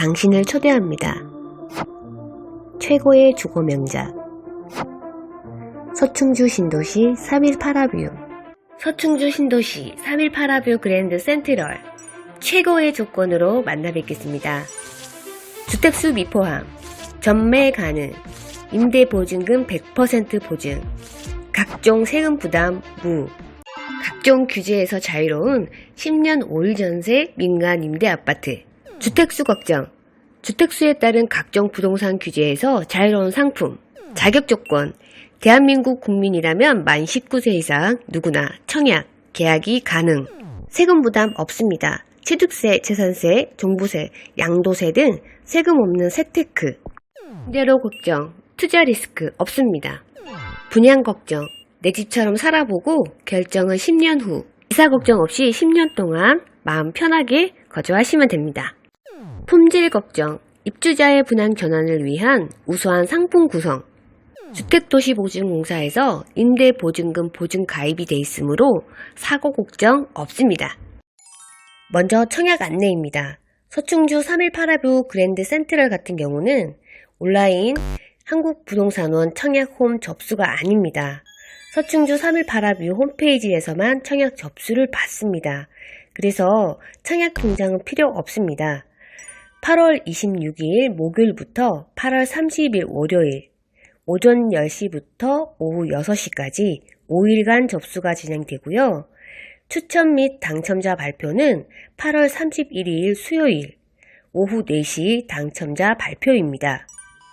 당신을 초대합니다. 최고의 주거 명작 서충주 신도시 3일 파라뷰 서충주 신도시 3일 파라뷰 그랜드 센트럴. 최고의 조건으로 만나 뵙겠습니다. 주택수 미포함. 전매 가능. 임대 보증금 100% 보증. 각종 세금 부담 무. 각종 규제에서 자유로운 10년 5일 전세 민간 임대 아파트 주택수 걱정 주택수에 따른 각종 부동산 규제에서 자유로운 상품 자격 조건 대한민국 국민이라면 만 19세 이상 누구나 청약 계약이 가능 세금 부담 없습니다. 취득세, 재산세, 종부세, 양도세 등 세금 없는 세테크 임대료 걱정, 투자 리스크 없습니다. 분양 걱정, 내 집처럼 살아보고 결정은 10년 후 이사 걱정 없이 10년 동안 마음 편하게 거주하시면 됩니다. 품질 걱정, 입주자의 분양 전환을 위한 우수한 상품 구성 주택도시보증공사에서 임대보증금 보증 가입이 돼 있으므로 사고 걱정 없습니다. 먼저 청약 안내입니다. 서충주 3일 파라뷰 그랜드 센트럴 같은 경우는 온라인 한국부동산원 청약홈 접수가 아닙니다. 서충주 3일 파라뷰 홈페이지에서만 청약 접수를 받습니다. 그래서 청약 통장은 필요 없습니다. 8월 26일 목요일부터 8월 30일 월요일 오전 10시부터 오후 6시까지 5일간 접수가 진행되고요. 추천 및 당첨자 발표는 8월 31일 수요일 오후 4시 당첨자 발표입니다.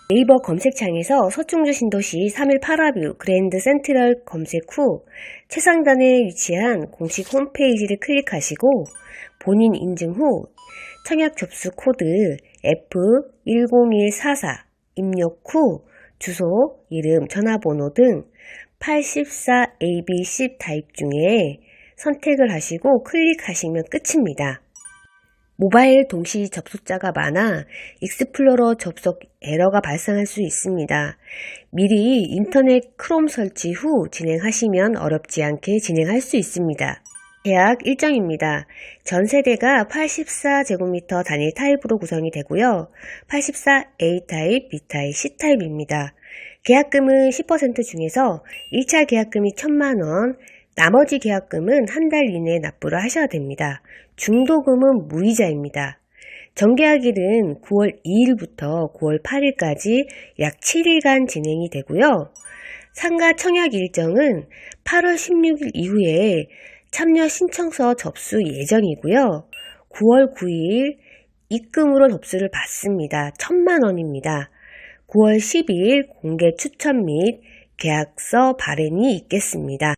네이버 검색창에서 서충주 신도시 3일 파라뷰 그랜드 센트럴 검색 후 최상단에 위치한 공식 홈페이지를 클릭하시고 본인 인증 후 청약 접수 코드 F10144 입력 후 주소, 이름, 전화번호 등 84AB10 타입 중에 선택을 하시고 클릭하시면 끝입니다. 모바일 동시 접속자가 많아 익스플로러 접속 에러가 발생할 수 있습니다. 미리 인터넷 크롬 설치 후 진행하시면 어렵지 않게 진행할 수 있습니다. 계약 일정입니다. 전 세대가 84제곱미터 단위 타입으로 구성이 되고요. 84A 타입, B 타입, C 타입입니다. 계약금은 10% 중에서 1차 계약금이 1천만 원, 나머지 계약금은 한 달 이내에 납부를 하셔야 됩니다. 중도금은 무이자입니다. 정계약일은 9월 2일부터 9월 8일까지 약 7일간 진행이 되고요. 상가 청약 일정은 8월 16일 이후에 참여 신청서 접수 예정이고요. 9월 9일 입금으로 접수를 받습니다. 1천만 원입니다. 9월 10일 공개 추천 및 계약서 발행이 있겠습니다.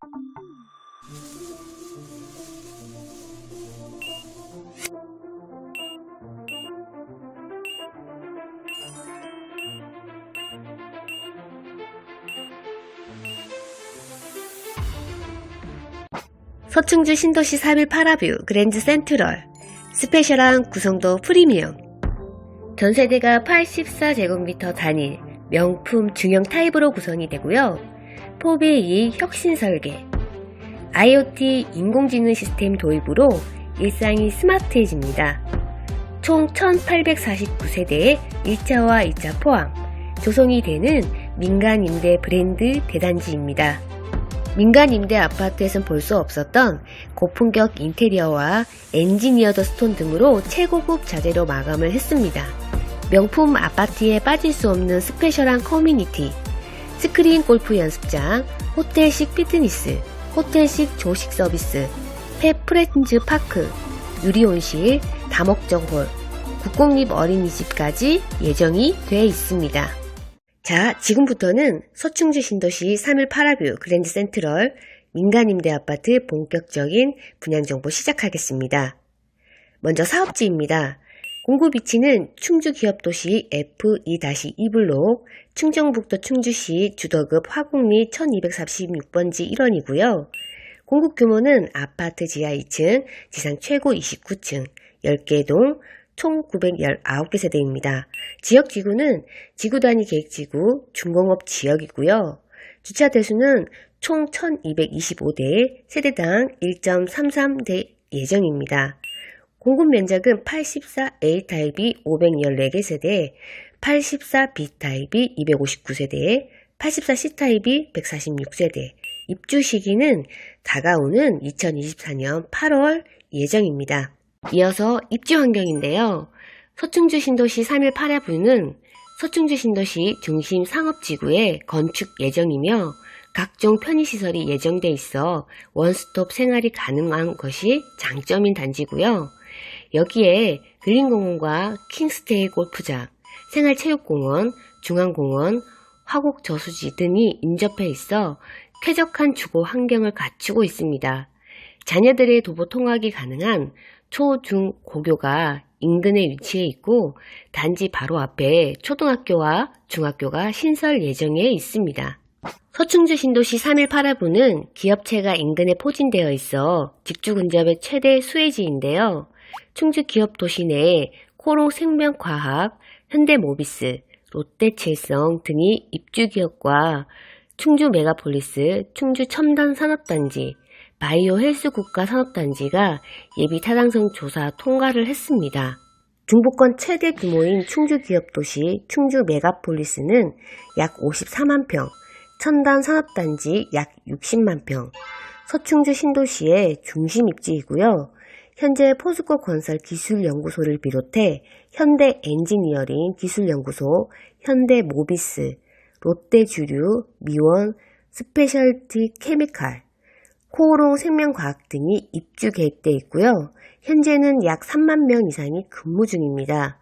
서충주 신도시 3일 파라뷰 그랜드 센트럴 스페셜한 구성도 프리미엄 전세대가 84제곱미터 단일 명품 중형 타입으로 구성이 되고요. 4베이 혁신 설계 IoT 인공지능 시스템 도입으로 일상이 스마트해집니다. 총 1849세대의 1차와 2차 포함 조성이 되는 민간 임대 브랜드 대단지입니다. 민간 임대 아파트에선 볼 수 없었던 고품격 인테리어와 엔지니어드 스톤 등으로 최고급 자재로 마감을 했습니다. 명품 아파트에 빠질 수 없는 스페셜한 커뮤니티, 스크린 골프 연습장, 호텔식 피트니스, 호텔식 조식 서비스, 펫 프렌즈 파크, 유리온실, 다목적 홀, 국공립 어린이집까지 예정이 돼 있습니다. 자, 지금부터는 서충주 신도시 3일 파라뷰 그랜드 센트럴 민간임대 아파트 본격적인 분양 정보 시작하겠습니다. 먼저 사업지입니다. 공급 위치는 충주 기업도시 F2-2블록 충정북도 충주시 주도급 화곡리 1246번지 1원이고요. 공급 규모는 아파트 지하 2층, 지상 최고 29층, 10개 동, 총 919개 세대입니다. 지역 지구는 지구 단위 계획 지구 중공업 지역이고요. 주차 대수는 총 1225대, 세대당 1.33대 예정입니다. 공급 면적은 84A 타입이 514개 세대, 84B 타입이 259세대, 84C 타입이 146세대. 입주 시기는 다가오는 2024년 8월 예정입니다. 이어서 입지 환경인데요. 서충주 신도시 3일 8야부는 서충주 신도시 중심 상업지구에 건축 예정이며 각종 편의시설이 예정돼 있어 원스톱 생활이 가능한 것이 장점인 단지고요. 여기에 근린공원과 킹스테이 골프장, 생활체육공원, 중앙공원, 화곡저수지 등이 인접해 있어 쾌적한 주거 환경을 갖추고 있습니다. 자녀들의 도보 통학이 가능한 초, 중, 고교가 인근에 위치해 있고 단지 바로 앞에 초등학교와 중학교가 신설 예정에 있습니다. 서충주 신도시 3일 8화부는 기업체가 인근에 포진되어 있어 직주 근접의 최대 수혜지인데요. 충주 기업 도시 내에 코롱 생명과학, 현대모비스, 롯데칠성 등이 입주 기업과 충주 메가폴리스, 충주 첨단 산업단지, 바이오 헬스 국가 산업단지가 예비 타당성 조사 통과를 했습니다. 중부권 최대 규모인 충주 기업 도시 충주 메가폴리스는 약 54만 평, 첨단 산업단지 약 60만 평, 서충주 신도시의 중심 입지이고요. 현재 포스코 건설 기술연구소를 비롯해 현대 엔지니어링 기술연구소, 현대 모비스, 롯데 주류, 미원, 스페셜티 케미칼, 코오롱 생명과학 등이 입주 계획돼 있고요. 현재는 약 3만 명 이상이 근무 중입니다.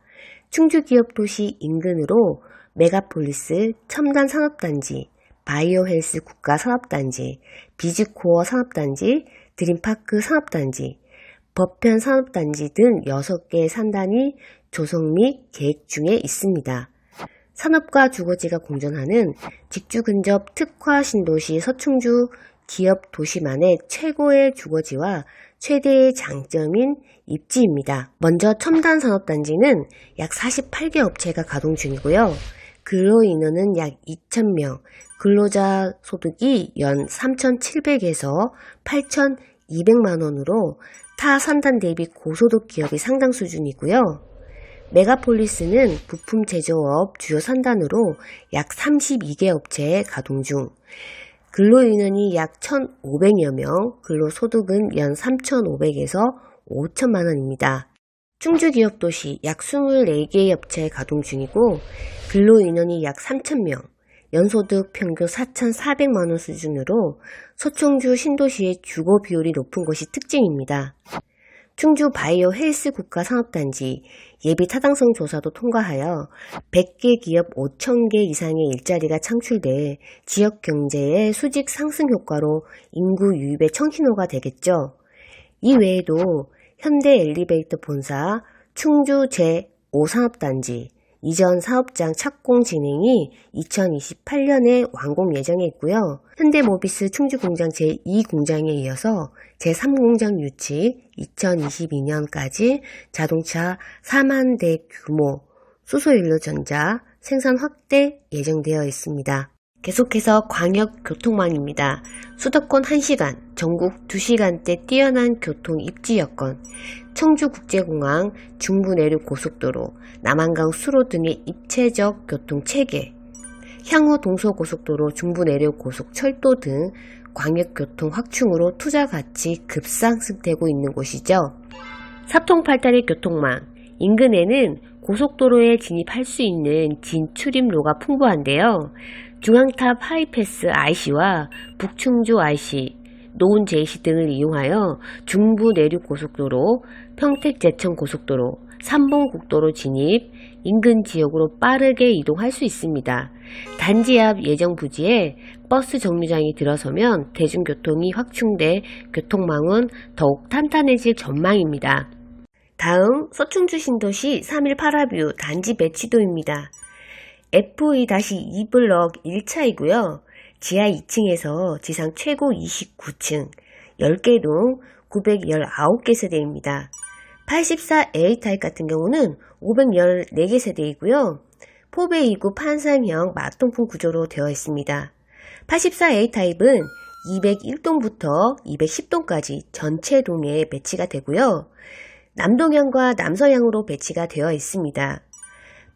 충주 기업 도시 인근으로 메가폴리스 첨단 산업단지, 바이오 헬스 국가 산업단지, 비즈코어 산업단지, 드림파크 산업단지, 법현 산업단지 등 6개의 산단이 조성 및 계획 중에 있습니다. 산업과 주거지가 공존하는 직주 근접 특화 신도시 서충주 기업 도시만의 최고의 주거지와 최대의 장점인 입지입니다. 먼저 첨단 산업단지는 약 48개 업체가 가동 중이고요. 근로 인원은 약 2,000명, 근로자 소득이 연 3,700에서 8,200만 원으로 타 산단 대비 고소득 기업이 상당 수준이고요. 메가폴리스는 부품 제조업 주요 산단으로 약 32개 업체에 가동 중, 근로인원이 약 1,500여 명, 근로소득은 연 3,500에서 5천만 원입니다. 충주기업도시 약 24개의 업체에 가동 중이고 근로인원이 약 3,000명, 연소득 평균 4,400만 원 수준으로 서충주 신도시의 주거 비율이 높은 것이 특징입니다. 충주 바이오 헬스 국가 산업단지 예비 타당성 조사도 통과하여 100개 기업 5,000개 이상의 일자리가 창출돼 지역 경제의 수직 상승 효과로 인구 유입의 청신호가 되겠죠. 이 외에도 현대 엘리베이터 본사 충주 제5산업단지 이전 사업장 착공 진행이 2028년에 완공 예정에 있고요. 현대모비스 충주공장 제2공장에 이어서 제3공장 유치 2022년까지 자동차 4만 대 규모 수소연료전자 생산 확대 예정되어 있습니다. 계속해서 광역교통망입니다. 수도권 1시간, 전국 2시간대 뛰어난 교통 입지 여건, 청주국제공항, 중부내륙 고속도로, 남한강 수로 등의 입체적 교통 체계, 향후 동서고속도로, 중부내륙 고속철도 등 광역교통 확충으로 투자 가치 급상승되고 있는 곳이죠. 사통팔달의 교통망, 인근에는 고속도로에 진입할 수 있는 진출입로가 풍부한데요. 중앙탑 하이패스 IC와 북충주 IC, 노은 JC 등을 이용하여 중부 내륙 고속도로, 평택 제천 고속도로, 삼봉국도로 진입, 인근 지역으로 빠르게 이동할 수 있습니다. 단지 앞 예정 부지에 버스 정류장이 들어서면 대중교통이 확충돼 교통망은 더욱 탄탄해질 전망입니다. 다음 서충주 신도시 3일 8화뷰 단지 매치도입니다. FE-2블럭 1차이고요. 지하 2층에서 지상 최고 29층, 10개 동 919개 세대입니다. 84A 타입 같은 경우는 514개 세대이고요. 포배 2구 판상형 마통풍 구조로 되어 있습니다. 84A 타입은 201동부터 210동까지 전체 동에 배치가 되고요. 남동향과 남서향으로 배치가 되어 있습니다.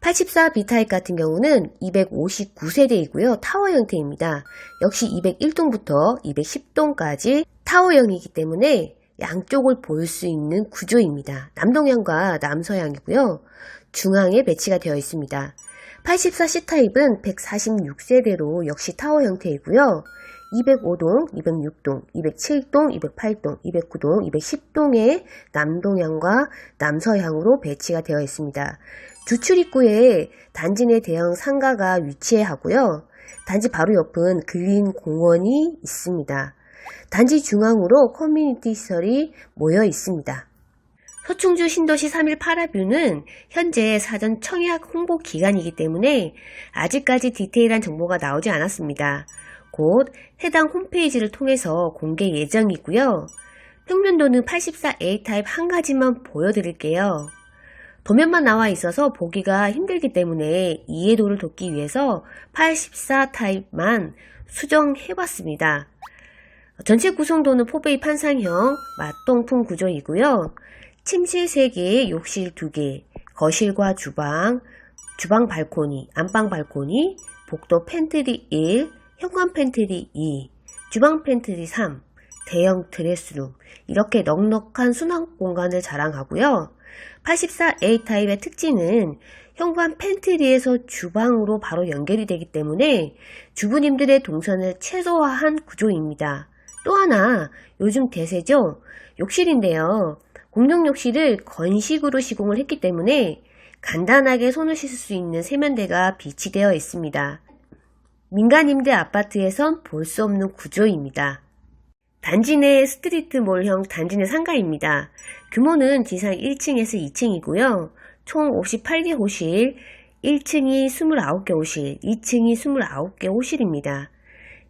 84 B타입 같은 경우는 259세대이고요. 타워 형태입니다. 역시 201동부터 210동까지 타워형이기 때문에 양쪽을 볼 수 있는 구조입니다. 남동향과 남서향이고요. 중앙에 배치가 되어 있습니다. 84 C타입은 146세대로 역시 타워 형태이고요. 205동, 206동, 207동, 208동, 209동, 210동의 남동향과 남서향으로 배치가 되어 있습니다. 주출입구에 단지 내 대형 상가가 위치해 하고요. 단지 바로 옆은 근린 공원이 있습니다. 단지 중앙으로 커뮤니티 시설이 모여 있습니다. 서충주 신도시 3일 파라뷰는 현재 사전 청약 홍보 기간이기 때문에 아직까지 디테일한 정보가 나오지 않았습니다. 곧 해당 홈페이지를 통해서 공개 예정이고요. 평면도는 84A 타입 한 가지만 보여드릴게요. 도면만 나와 있어서 보기가 힘들기 때문에 이해도를 돕기 위해서 84 타입만 수정해 봤습니다. 전체 구성도는 포베이 판상형 맞동풍 구조이고요. 침실 3개, 욕실 2개, 거실과 주방, 주방 발코니, 안방 발코니, 복도 팬트리 1, 현관 팬트리 2, 주방 팬트리 3, 대형 드레스룸 이렇게 넉넉한 수납 공간을 자랑하고요. 84A 타입의 특징은 현관 팬트리에서 주방으로 바로 연결이 되기 때문에 주부님들의 동선을 최소화한 구조입니다. 또 하나 요즘 대세죠? 욕실인데요. 공용 욕실을 건식으로 시공을 했기 때문에 간단하게 손을 씻을 수 있는 세면대가 비치되어 있습니다. 민간 임대 아파트에선 볼 수 없는 구조입니다. 단지 내 스트리트몰형 단지 내 상가입니다. 규모는 지상 1층에서 2층이고요. 총 58개 호실, 1층이 29개 호실, 2층이 29개 호실입니다.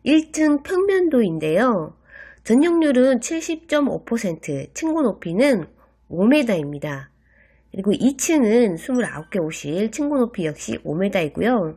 1층 평면도인데요. 전용률은 70.5%, 층고 높이는 5m입니다. 그리고 2층은 29개 호실, 층고 높이 역시 5m이고요.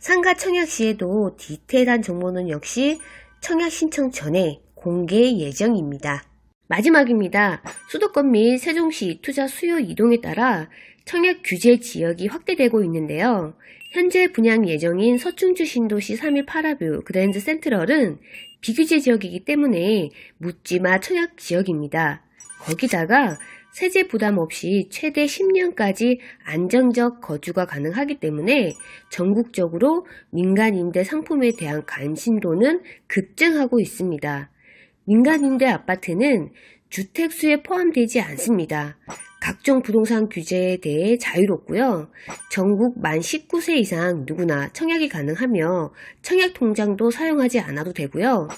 상가 청약 시에도 디테일한 정보는 역시 청약 신청 전에 공개 예정입니다. 마지막입니다. 수도권 및 세종시 투자 수요 이동에 따라 청약 규제 지역이 확대되고 있는데요. 현재 분양 예정인 서충주 신도시 3일 파라뷰 그랜드 센트럴은 비규제 지역이기 때문에 묻지마 청약 지역입니다. 거기다가 세제 부담 없이 최대 10년까지 안정적 거주가 가능하기 때문에 전국적으로 민간 임대 상품에 대한 관심도는 급증하고 있습니다. 민간 임대 아파트는 주택수에 포함되지 않습니다. 각종 부동산 규제에 대해 자유롭고요. 전국 만 19세 이상 누구나 청약이 가능하며 청약 통장도 사용하지 않아도 되고요.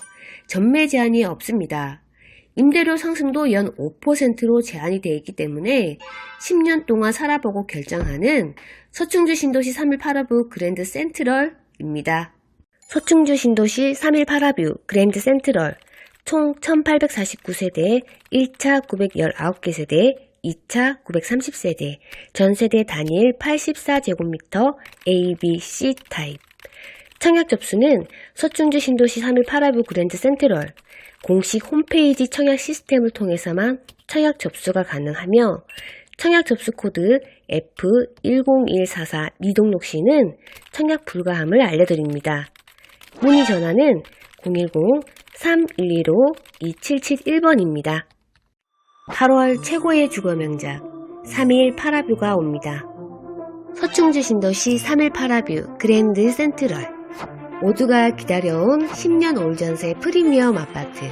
전매 제한이 없습니다. 임대료 상승도 연 5%로 제한이 되어 있기 때문에 10년 동안 살아보고 결정하는 서충주 신도시 3일 파라뷰 그랜드 센트럴입니다. 서충주 신도시 3일 파라뷰 그랜드 센트럴 총 1849세대 1차 919개 세대 2차 930세대, 전세대 단일 84제곱미터 A, B, C 타입. 청약 접수는 서충주 신도시 3일 파라뷰 그랜드 센트럴 공식 홈페이지 청약 시스템을 통해서만 청약 접수가 가능하며 청약 접수 코드 F10144 미등록 시는 청약 불가함을 알려드립니다. 문의 전화는 010-3115-2771번입니다. 8월 최고의 주거 명작 3일 파라뷰가 옵니다. 서충주 신도시 3일 파라뷰 그랜드 센트럴 모두가 기다려온 10년 올 전세 프리미엄 아파트